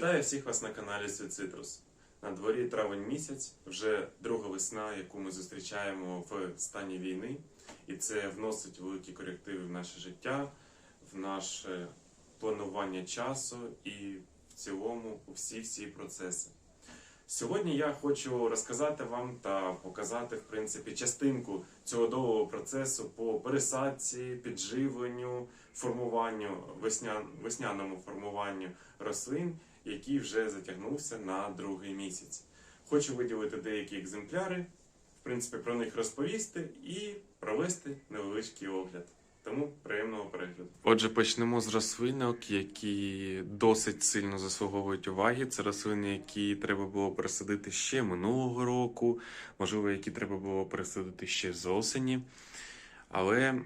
Вітаю всіх вас на каналі Світ Цитрус. На дворі травень місяць, вже друга весна, яку ми зустрічаємо в стані війни, і це вносить великі корективи в наше життя, в наше планування часу і в цілому у всі всі процеси. Сьогодні я хочу розказати вам та показати в принципі частинку цього довгого процесу по пересадці, підживленню, формуванню весня... весняному формуванню рослин, який вже затягнувся на другий місяць. Хочу виділити деякі екземпляри, в принципі, про них розповісти і провести невеличкий огляд. Тому приємного перегляду. Отже, почнемо з рослинок, які досить сильно заслуговують уваги. Це рослини, які треба було пересадити ще минулого року, можливо, які треба було пересадити ще з осені. Але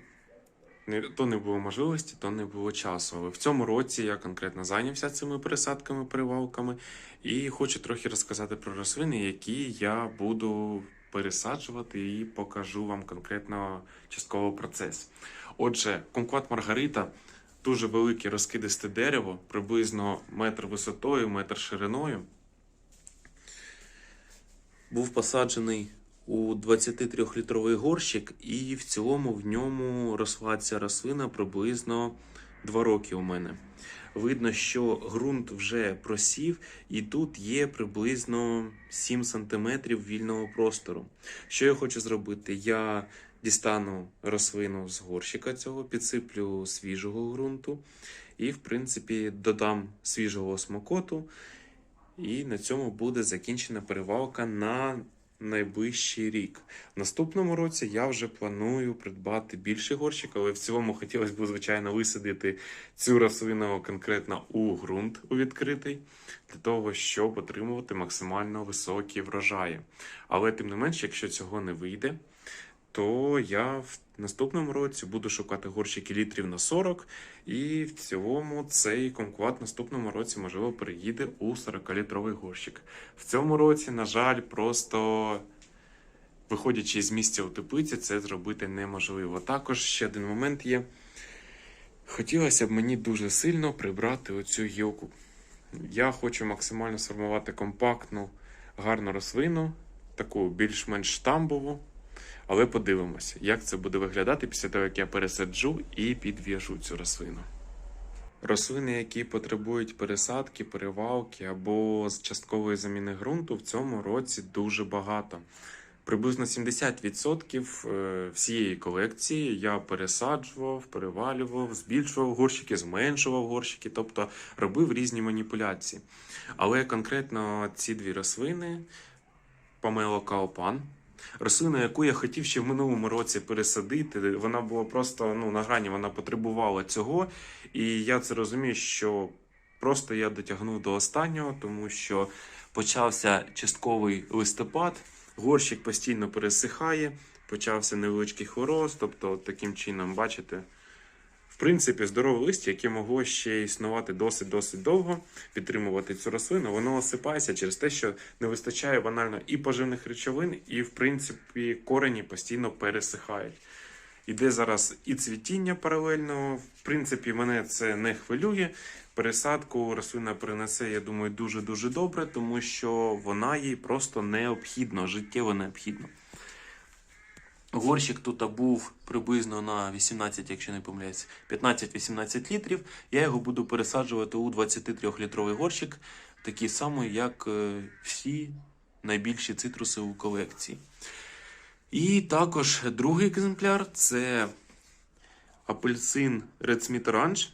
то не було можливості, то не було часу. Але в цьому році я конкретно зайнявся цими пересадками, перевалками, і хочу трохи розказати про рослини, які я буду пересаджувати і покажу вам конкретно частково процес. Отже, кумкват Маргарита дуже велике розкидисте дерево, приблизно метр висотою, метр шириною. Був посаджений у 23-літровий горщик, і в цілому в ньому росла ця рослина приблизно 2 роки у мене. Видно, що ґрунт вже просів, і тут є приблизно 7 см вільного простору. Що я хочу зробити? Я дістану рослину з горщика цього, підсиплю свіжого ґрунту і, в принципі, додам свіжого смокоту. І на цьому буде закінчена перевалка на найближчий рік. В наступному році я вже планую придбати більший горщик, але в цілому хотілося б, звичайно, висадити цю рослину конкретно у ґрунт у відкритий, для того, щоб отримувати максимально високі врожаї. Але тим не менш, якщо цього не вийде, то я в наступному році буду шукати горщики літрів на 40, і в цілому цей конкват в наступному році, можливо, переїде у 40-літровий горщик. В цьому році, на жаль, просто виходячи з місця у теплиці, це зробити неможливо. Також ще один момент є. Хотілося б мені дуже сильно прибрати оцю гілку. Я хочу максимально сформувати компактну, гарну рослину, таку більш-менш штамбову. Але подивимося, як це буде виглядати після того, як я пересаджу і підв'яжу цю рослину. Рослини, які потребують пересадки, перевалки або часткової заміни ґрунту, в цьому році дуже багато. Приблизно 70% е, всієї колекції я пересаджував, перевалював, збільшував горщики, зменшував горщики, тобто робив різні маніпуляції. Але конкретно ці дві рослини Памело Каопан, рослина, яку я хотів ще в минулому році пересадити, вона була просто ну, на грані, вона потребувала цього. І я це розумію, що просто я дотягнув до останнього, тому що почався частковий листопад, горщик постійно пересихає, почався невеличкий хворост, тобто таким чином, бачите. В принципі, здорове листя, яке могло ще існувати досить-досить довго, підтримувати цю рослину, воно осипається через те, що не вистачає банально і поживних речовин, і, в принципі, корені постійно пересихають. Іде зараз і цвітіння паралельно. В принципі, мене це не хвилює. Пересадку рослина принесе, я думаю, дуже-дуже добре, тому що вона їй просто необхідно, життєво необхідно. Горщик тут був приблизно на 18, якщо не помиляюсь, 15-18 літрів. Я його буду пересаджувати у 23-літровий горщик, такий самий, як е, всі найбільші цитруси у колекції. І також другий екземпляр це апельсин Red Smith Orange.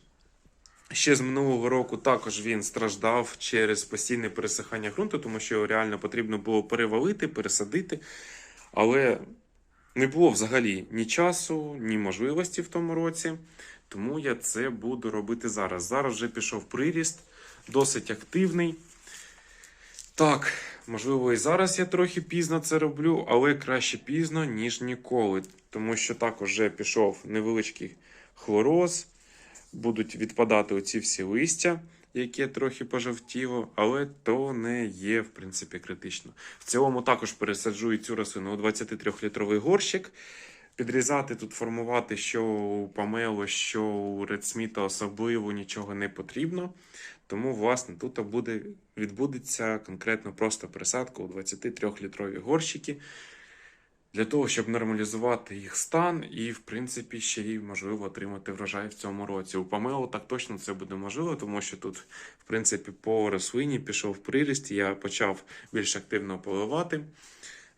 Ще з минулого року також він страждав через постійне пересихання ґрунту, тому що його реально потрібно було перевалити, пересадити. Але не було взагалі ні часу, ні можливості в тому році. Тому я це буду робити зараз. Зараз вже пішов приріст, досить активний. Так, можливо, і зараз я трохи пізно це роблю, але краще пізно, ніж ніколи. Тому що також вже пішов невеличкий хлороз, будуть відпадати оці всі листя, яке трохи пожовтіло, але то не є, в принципі, критично. В цілому також пересаджую цю рослину у 23-літровий горщик. Підрізати тут, формувати, що у Памело, що у Редсміта особливо нічого не потрібно. Тому, власне, тут буде, відбудеться конкретно просто присадка у 23-літрові горщики для того, щоб нормалізувати їх стан і, в принципі, ще й можливо отримати врожай в цьому році. У Памело так точно це буде можливо, тому що тут, в принципі, по рослині пішов приріст, я почав більш активно поливати,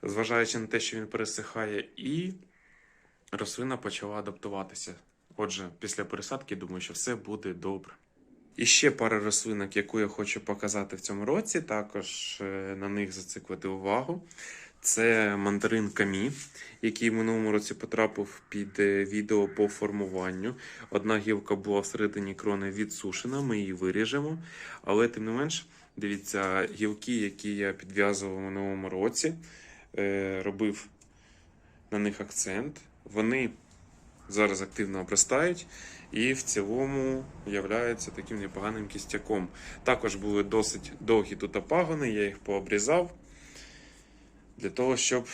зважаючи на те, що він пересихає, і рослина почала адаптуватися. Отже, після пересадки думаю, що все буде добре. І ще пара рослинок, яку я хочу показати в цьому році, також е, на них зациклити увагу. Це мандарин Камі, який в минулому році потрапив під е, відео по формуванню. Одна гілка була всередині крони відсушена, ми її виріжемо. Але тим не менш, дивіться, гілки, які я підв'язував в минулому році, е, робив на них акцент. Вони зараз активно обростають і в цілому являються таким непоганим кістяком. Також були досить довгі тут пагони, я їх пообрізав для того, щоб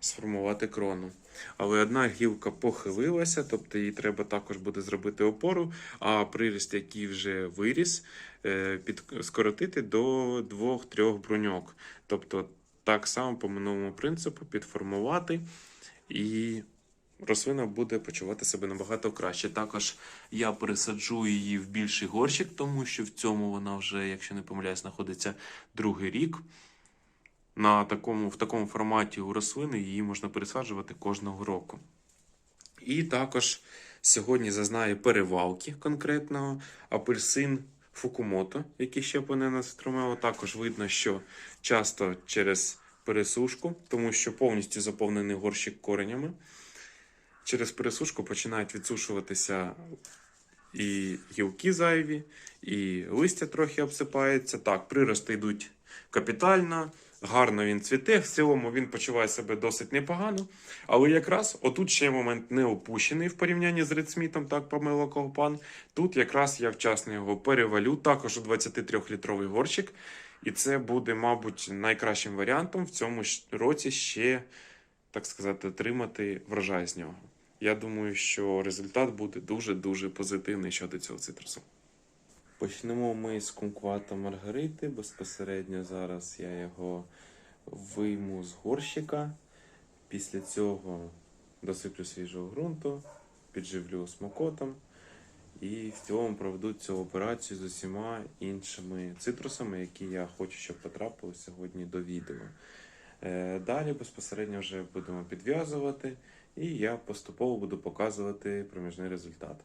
сформувати крону. Але одна гілка похилилася, тобто їй треба також буде зробити опору, а приріст, який вже виріс, е, під, скоротити до 2-3 бруньок. Тобто так само по минулому принципу підформувати і рослина буде почувати себе набагато краще. Також я пересаджу її в більший горщик, тому що в цьому вона вже, якщо не помиляюсь, знаходиться другий рік. На такому, в такому форматі у рослини її можна пересаджувати кожного року. І також сьогодні зазнає перевалки конкретного апельсин Фукумото, який ще понена струмело. Також видно, що часто через пересушку, тому що повністю заповнений горщик коренями. Через пересушку починають відсушуватися і гілки зайві, і листя трохи обсипається. Так, прирости йдуть капітально, гарно він цвіте. В цілому він почуває себе досить непогано. Але якраз отут ще момент не опущений в порівнянні з Редсмітом, так, Памело Колпан. Тут якраз я вчасно його перевалю, також у 23-літровий горщик. І це буде, мабуть, найкращим варіантом в цьому році ще, так сказати, отримати врожай з нього. Я думаю, що результат буде дуже-дуже позитивний щодо цього цитрусу. Почнемо ми з кумквата Маргарити. Безпосередньо зараз я його вийму з горщика. Після цього досиплю свіжого ґрунту, підживлю смокотом і в цілому проведу цю операцію з усіма іншими цитрусами, які я хочу, щоб потрапили сьогодні до відео. Далі безпосередньо вже будемо підв'язувати, і я поступово буду показувати проміжний результат.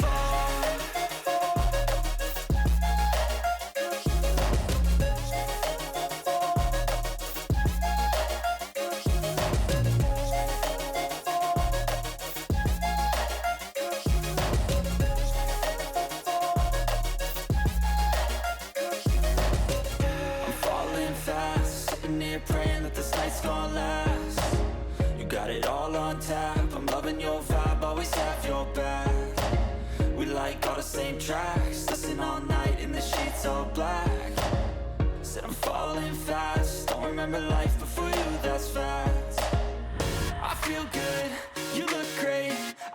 night's gonna last. You got it all on tap. I'm loving your vibe, always have your back. We like all the same tracks, listen all night in the sheets all black. Said I'm falling fast, don't remember life before you, that's fact. I feel good, you look great,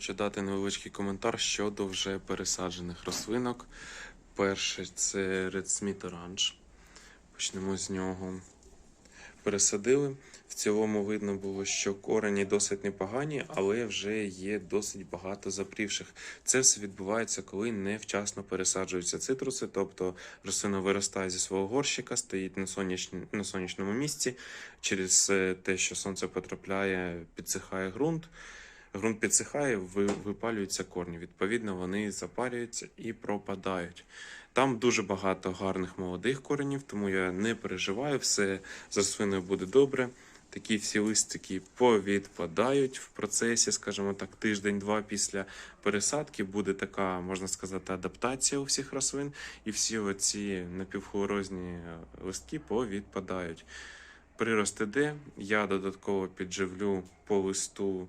хочу дати невеличкий коментар щодо вже пересаджених рослинок. Перше це Red Smith Orange. Почнемо з нього. Пересадили. В цілому видно було, що корені досить непогані, але вже є досить багато запрівших. Це все відбувається, коли невчасно пересаджуються цитруси, тобто рослина виростає зі свого горщика, стоїть на, сонячні, на сонячному місці. Через е, те, що сонце потрапляє, підсихає ґрунт. Ґрунт підсихає, випалюються корні. Відповідно, вони запалюються і пропадають. Там дуже багато гарних молодих коренів, тому я не переживаю, все з рослиною буде добре. Такі всі листики повідпадають в процесі, скажімо так, тиждень-два після пересадки буде така, можна сказати, адаптація у всіх рослин, і всі оці напівхлорозні листки повідпадають. Прирост іде, я додатково підживлю по листу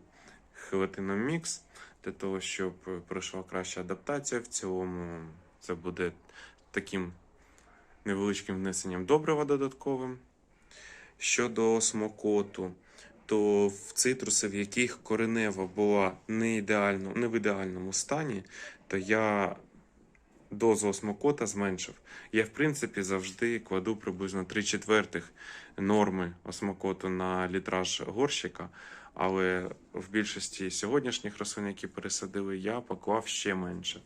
хелатином мікс для того, щоб пройшла краща адаптація. В цілому це буде таким невеличким внесенням добрива додатковим. Щодо смокоту, то в цитруси, в яких коренева була не, ідеально, не в ідеальному стані, то я дозу осмокота зменшив. Я, в принципі, завжди кладу приблизно 3 четвертих норми осмокоту на літраж горщика, але в більшості сьогоднішніх рослин, які пересадили, я поклав ще менше.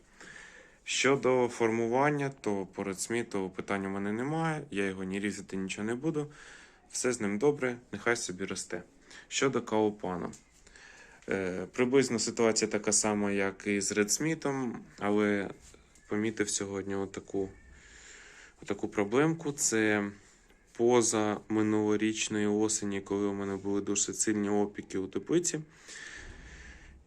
Щодо формування, то по Редсміту питань у мене немає, я його ні різати нічого не буду. Все з ним добре, нехай собі росте. Щодо каупану. Е, приблизно ситуація така сама, як і з Редсмітом, але помітив сьогодні отаку, отаку проблемку. Це поза минулорічної осені, коли у мене були дуже сильні опіки у теплиці.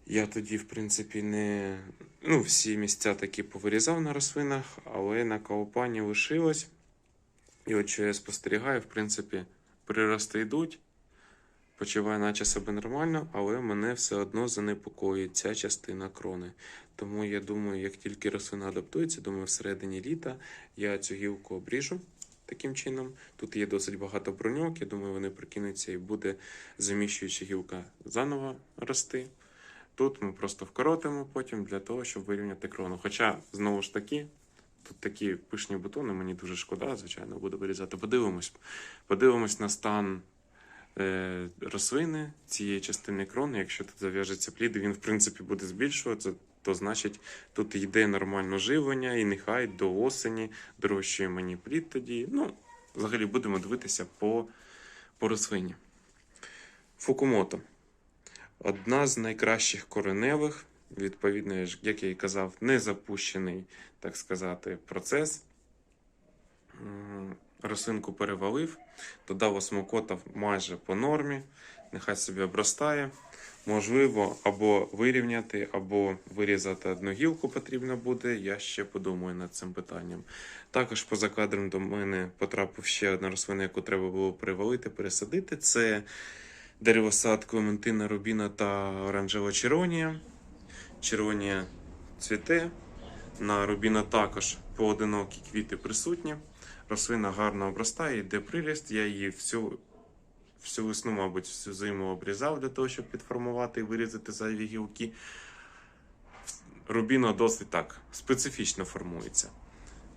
Я тоді, в принципі, не ну, всі місця такі повирізав на рослинах, але на каупані лишилось. І от що я спостерігаю, в принципі, прирости йдуть, почуваю, наче себе нормально, але мене все одно занепокоює ця частина крони. Тому я думаю, як тільки рослина адаптується, думаю, всередині літа я цю гілку обріжу таким чином. Тут є досить багато броньок, я думаю, вони прикинуться і буде заміщуюча гілка заново рости. Тут ми просто вкоротимо потім для того, щоб вирівняти крону. Хоча, знову ж таки, тут такі пишні бутони, мені дуже шкода, звичайно, буду вирізати. Подивимось. Подивимось на стан е, рослини цієї частини крони. Якщо тут зав'яжеться плід, він, в принципі, буде збільшуватися, то значить тут йде нормально живлення, і нехай до осені дорожчує мені плід тоді. Ну, взагалі будемо дивитися по, по рослині. Фукумото. Одна з найкращих кореневих, відповідно, як я і казав, не запущений, так сказати, процес. М, Рослинку перевалив, додав осмокота майже по нормі, нехай собі обростає. Можливо, або вирівняти, або вирізати одну гілку потрібно буде. Я ще подумаю над цим питанням. Також поза кадром до мене потрапив ще одна рослина, яку треба було перевалити, пересадити. Це деревосад Клементина, Рубіна та оранжева червонія. Червонія цвіте. На Рубіна також поодинокі квіти присутні. Рослина гарно обростає, йде приріст. Я її всю, всю весну, мабуть, всю зиму обрізав для того, щоб підформувати і вирізати зайві гілки. Рубіна досить так специфічно формується.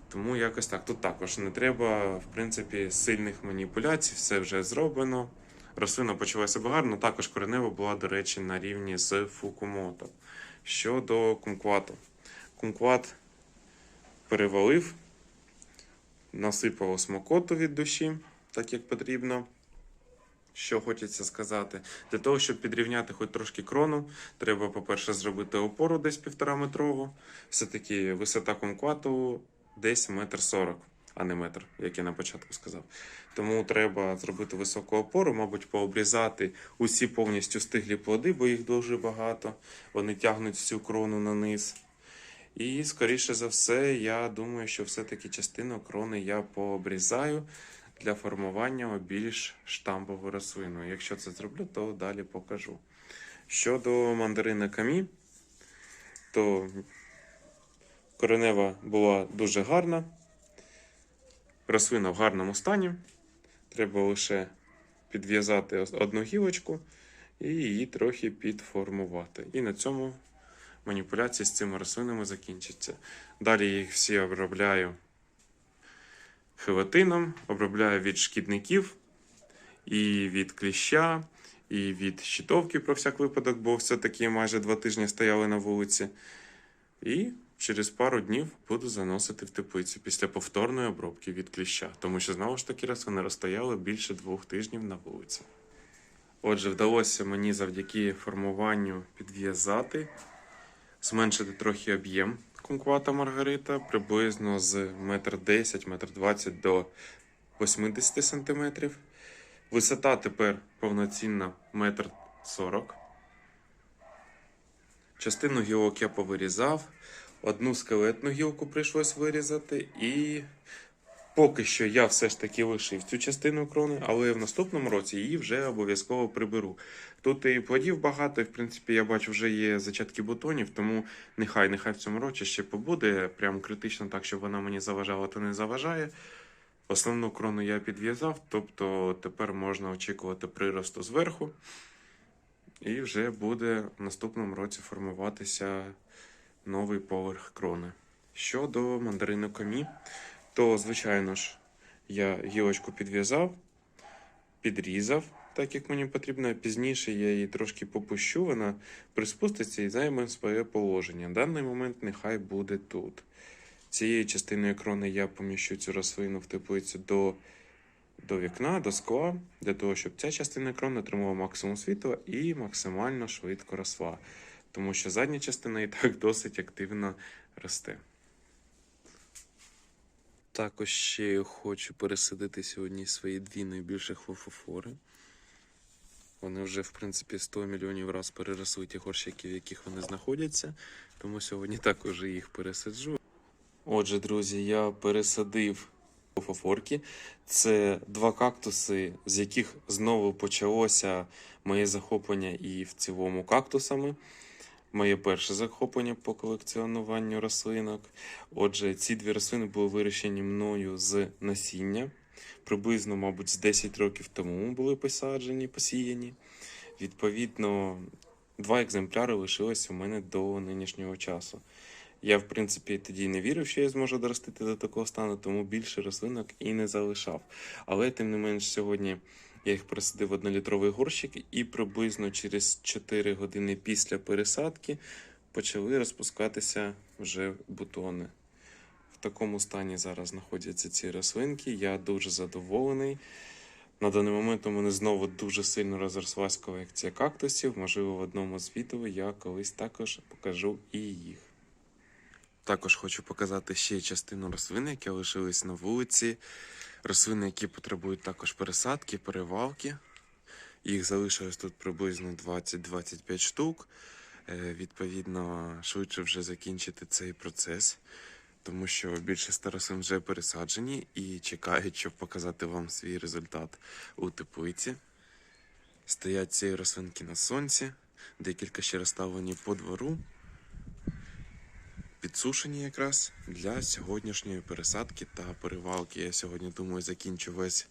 Тому якось так. Тут також не треба, в принципі, сильних маніпуляцій, все вже зроблено. Рослина почуває себе гарно, також коренева була, до речі, на рівні з Фукумото. Щодо кумквату. Кумкват перевалив, насипав осмокоту від душі, так як потрібно. Що хочеться сказати. Для того, щоб підрівняти хоч трошки крону, треба, по-перше, зробити опору десь півтора метрову. Все-таки висота кумквату десь метр сорок, а не метр, як я на початку сказав. Тому треба зробити високу опору, мабуть, пообрізати усі повністю стиглі плоди, бо їх дуже багато. Вони тягнуть всю крону на низ. І, скоріше за все, я думаю, що все-таки частину крони я пообрізаю для формування більш штампову рослину. Якщо це зроблю, то далі покажу. Щодо мандарини камі, то коренева була дуже гарна. Рослина в гарному стані. Треба лише підв'язати одну гілочку, і її трохи підформувати. І на цьому маніпуляції з цими рослинами закінчаться. Далі їх всі обробляю хиватином, обробляю від шкідників, і від кліща, і від щитовки про всяк випадок, бо все-таки майже два тижні стояли на вулиці. І через пару днів буду заносити в теплицю після повторної обробки від кліща, тому що знову ж таки рослини розстояли більше двох тижнів на вулиці. Отже, вдалося мені завдяки формуванню підв'язати, зменшити трохи об'єм кумквата Маргарита приблизно з 1,10 м, 1,20 м до 80 см. Висота тепер повноцінна 1,40 м. Частину гілок я повирізав, одну скелетну гілку прийшлось вирізати, і поки що я все ж таки лишив цю частину крони, але в наступному році її вже обов'язково приберу. Тут і плодів багато, і в принципі я бачу, вже є зачатки бутонів, тому нехай, нехай в цьому році ще побуде. Прям критично так, щоб вона мені заважала, то не заважає. Основну крону я підв'язав, тобто тепер можна очікувати приросту зверху. І вже буде в наступному році формуватися новий поверх крони. Щодо мандарину комі, то, звичайно ж, я гілочку підв'язав, підрізав, так як мені потрібно. Пізніше я її трошки попущу, вона приспуститься і займе своє положення. В даний момент нехай буде тут. Цією частиною крони я поміщу цю рослину в теплицю до, до вікна, до скла, для того, щоб ця частина крони отримала максимум світла і максимально швидко росла. Тому що задня частина і так досить активно росте. Також ще хочу пересадити сьогодні свої дві найбільші хвофофори. Вони вже, в принципі, 100 мільйонів раз переросли ті горщики, в яких вони знаходяться. Тому сьогодні також їх пересаджу. Отже, друзі, я пересадив фофорки. Це два кактуси, з яких знову почалося моє захоплення і в цілому кактусами. Моє перше захоплення по колекціонуванню рослинок. Отже, ці дві рослини були вирощені мною з насіння. Приблизно, мабуть, з 10 років тому були посаджені, посіяні. Відповідно, два екземпляри лишились у мене до нинішнього часу. Я, в принципі, тоді не вірив, що я зможу доростити до такого стану, тому більше рослинок і не залишав. Але, тим не менш, сьогодні я їх пересадив в однолітровий горщик, і приблизно через 4 години після пересадки почали розпускатися вже бутони. В такому стані зараз знаходяться ці рослинки. Я дуже задоволений. На даний момент у мене знову дуже сильно розрослась колекція кактусів. Можливо, в одному з відео я колись також покажу і їх. Також хочу показати ще частину рослин, які лишились на вулиці. Рослини, які потребують також пересадки, перевалки. Їх залишилось тут приблизно 20-25 штук. Е, Відповідно, швидше вже закінчити цей процес, тому що більшість рослин вже пересаджені і чекають, щоб показати вам свій результат у теплиці. Стоять ці рослинки на сонці, декілька ще розставлені по двору підсушені якраз для сьогоднішньої пересадки та перевалки. Я сьогодні думаю закінчу весь,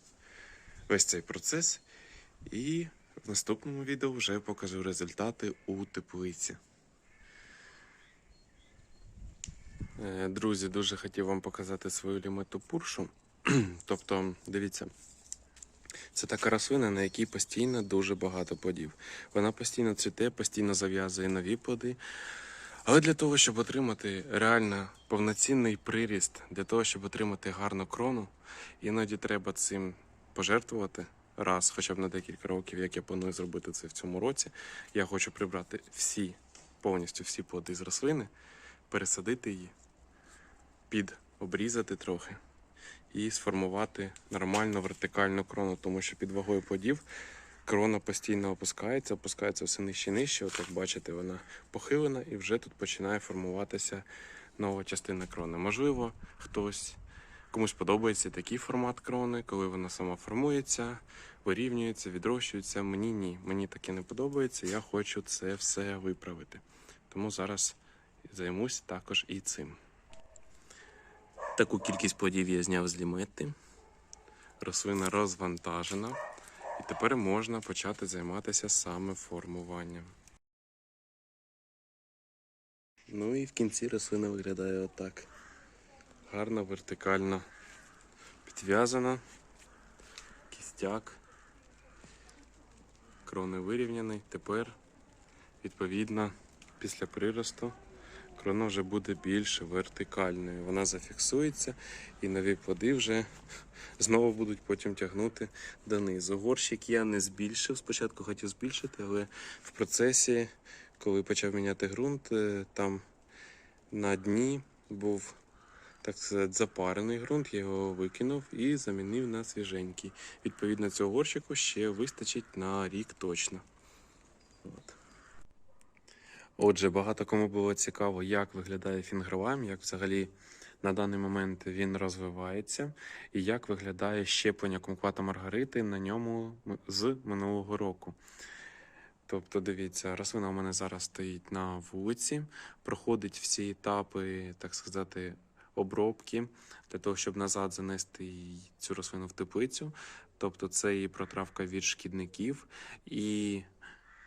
весь цей процес. І в наступному відео вже покажу результати у теплиці. Е, Друзі, дуже хотів вам показати свою лімиту пуршу. тобто, дивіться, це така рослина, на якій постійно дуже багато плодів. Вона постійно цвіте, постійно зав'язує нові плоди. Але для того, щоб отримати реально повноцінний приріст, для того, щоб отримати гарну крону, іноді треба цим пожертвувати раз, хоча б на декілька років, як я планую зробити це в цьому році. Я хочу прибрати всі, повністю всі плоди з рослини, пересадити її, під обрізати трохи і сформувати нормальну вертикальну крону, тому що під вагою плодів крона постійно опускається, опускається все нижче і нижче. От як бачите, вона похилена і вже тут починає формуватися нова частина крони. Можливо, хтось комусь подобається такий формат крони, коли вона сама формується, вирівнюється, відрощується. Мені ні, мені таке не подобається. Я хочу це все виправити. Тому зараз займусь також і цим. Таку кількість плодів я зняв з лімети. Рослина розвантажена. І тепер можна почати займатися саме формуванням. Ну і в кінці рослина виглядає отак. Гарно, вертикально підв'язана. Кістяк. Крони вирівняний. Тепер, відповідно, після приросту крона вже буде більш вертикальною. Вона зафіксується і нові плоди вже знову будуть потім тягнути донизу. Горщик я не збільшив. Спочатку хотів збільшити, але в процесі, коли почав міняти ґрунт, е, там на дні був так сказати, запарений ґрунт, я його викинув і замінив на свіженький. Відповідно, цього горщику ще вистачить на рік точно. От. Отже, багато кому було цікаво, як виглядає фінгровайм, як взагалі на даний момент він розвивається, і як виглядає щеплення кумквата Маргарити на ньому з минулого року. Тобто, дивіться, рослина у мене зараз стоїть на вулиці, проходить всі етапи, так сказати, обробки для того, щоб назад занести цю рослину в теплицю. Тобто, це і протравка від шкідників, і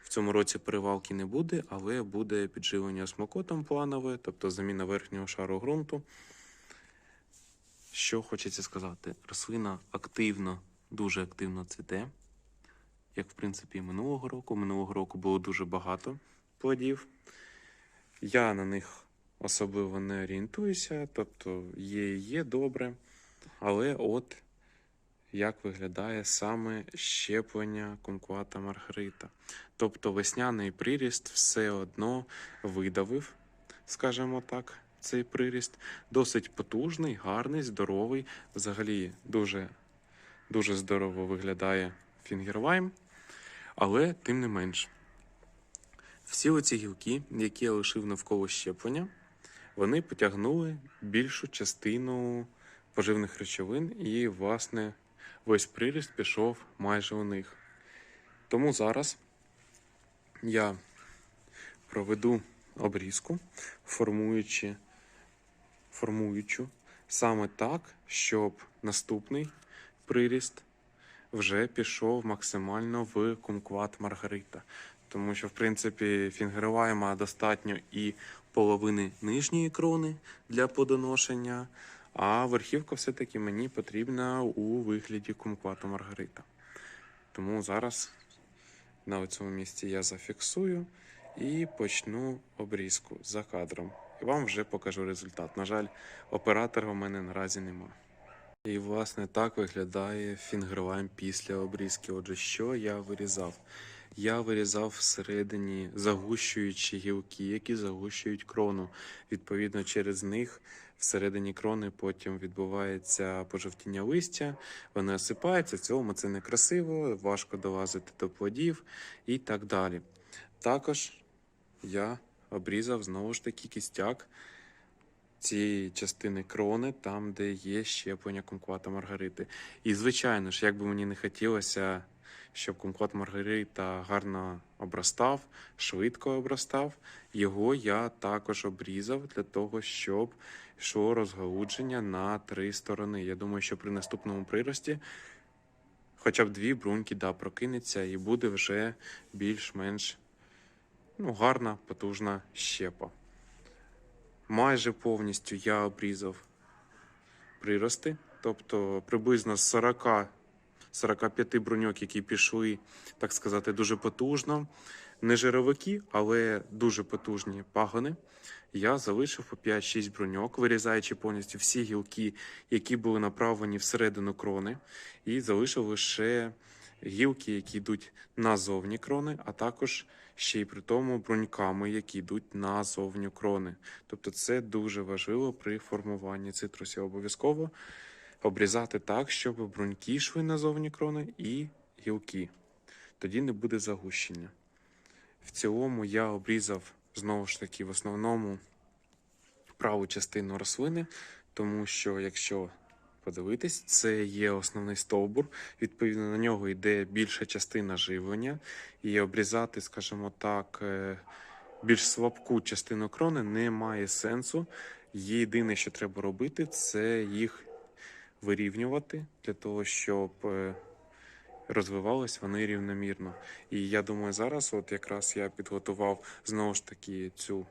в цьому році перевалки не буде, але буде підживлення смокотом планове, тобто заміна верхнього шару ґрунту. Що хочеться сказати, рослина активно, дуже активно цвіте як в принципі і минулого року. Минулого року було дуже багато плодів. Я на них особливо не орієнтуюся, тобто є і є добре. Але от як виглядає саме щеплення кумквата Маргарита. Тобто весняний приріст все одно видавив, скажімо так, цей приріст. Досить потужний, гарний, здоровий. Взагалі дуже, дуже здорово виглядає фінгервайм. Але тим не менш, всі оці гілки, які я лишив навколо щеплення, вони потягнули більшу частину поживних речовин, і, власне, весь приріст пішов майже у них. Тому зараз я проведу обрізку, формуючи, формуючу саме так, щоб наступний приріст вже пішов максимально в кумкват Маргарита. Тому що, в принципі, фінгервайма достатньо і половини нижньої крони для подоношення, а верхівка все-таки мені потрібна у вигляді кумквату Маргарита. Тому зараз на цьому місці я зафіксую і почну обрізку за кадром. І вам вже покажу результат. На жаль, оператора у мене наразі немає. І, власне, так виглядає фінгерлайм після обрізки. Отже, що я вирізав? Я вирізав всередині загущуючі гілки, які загущують крону. Відповідно, через них всередині крони потім відбувається пожовтіння листя, вони осипаються. В цілому це некрасиво, важко долазити до плодів і так далі. Також я обрізав знову ж таки кістяк цієї частини крони, там, де є щеплення кумквата Маргарити. І, звичайно ж, як би мені не хотілося, щоб кумкват Маргарита гарно обростав, швидко обростав, його я також обрізав для того, щоб йшло розгалудження на три сторони. Я думаю, що при наступному прирості хоча б дві бруньки да, прокинеться і буде вже більш-менш ну, гарна, потужна щепа. Майже повністю я обрізав прирости, тобто приблизно з 40 45 бруньок, які пішли, так сказати, дуже потужно. Не жировики, але дуже потужні пагони. Я залишив по 5-6 бруньок, вирізаючи повністю всі гілки, які були направлені всередину крони, і залишив лише гілки, які йдуть назовні крони, а також ще й при тому бруньками, які йдуть назовні крони. Тобто це дуже важливо при формуванні цитрусів. Обов'язково обрізати так, щоб бруньки йшли назовні крони і гілки. Тоді не буде загущення. В цілому я обрізав знову ж таки в основному праву частину рослини, тому що якщо подивитись, це є основний стовбур. Відповідно, на нього йде більша частина живлення, і обрізати, скажімо так, е, більш слабку частину крони не має сенсу. Єдине, що треба робити, це їх вирівнювати для того, щоб е, розвивались вони рівномірно. І я думаю, зараз, от якраз я підготував знову ж таки цю.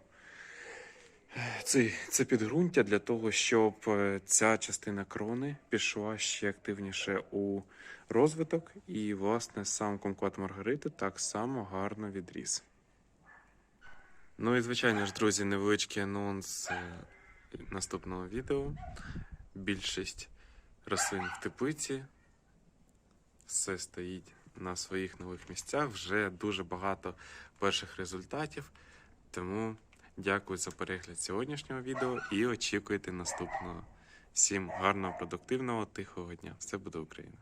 Це, це підґрунтя для того, щоб е, ця частина крони пішла ще активніше у розвиток, і, власне, сам кумкват Маргарити так само гарно відріс. Ну і звичайно ж, друзі, невеличкий анонс е, наступного відео. Більшість рослин в теплиці. Все стоїть на своїх нових місцях. Вже дуже багато перших результатів. Тому дякую за перегляд сьогоднішнього відео і очікуйте наступного. Всім гарного, продуктивного, тихого дня. Все буде Україна!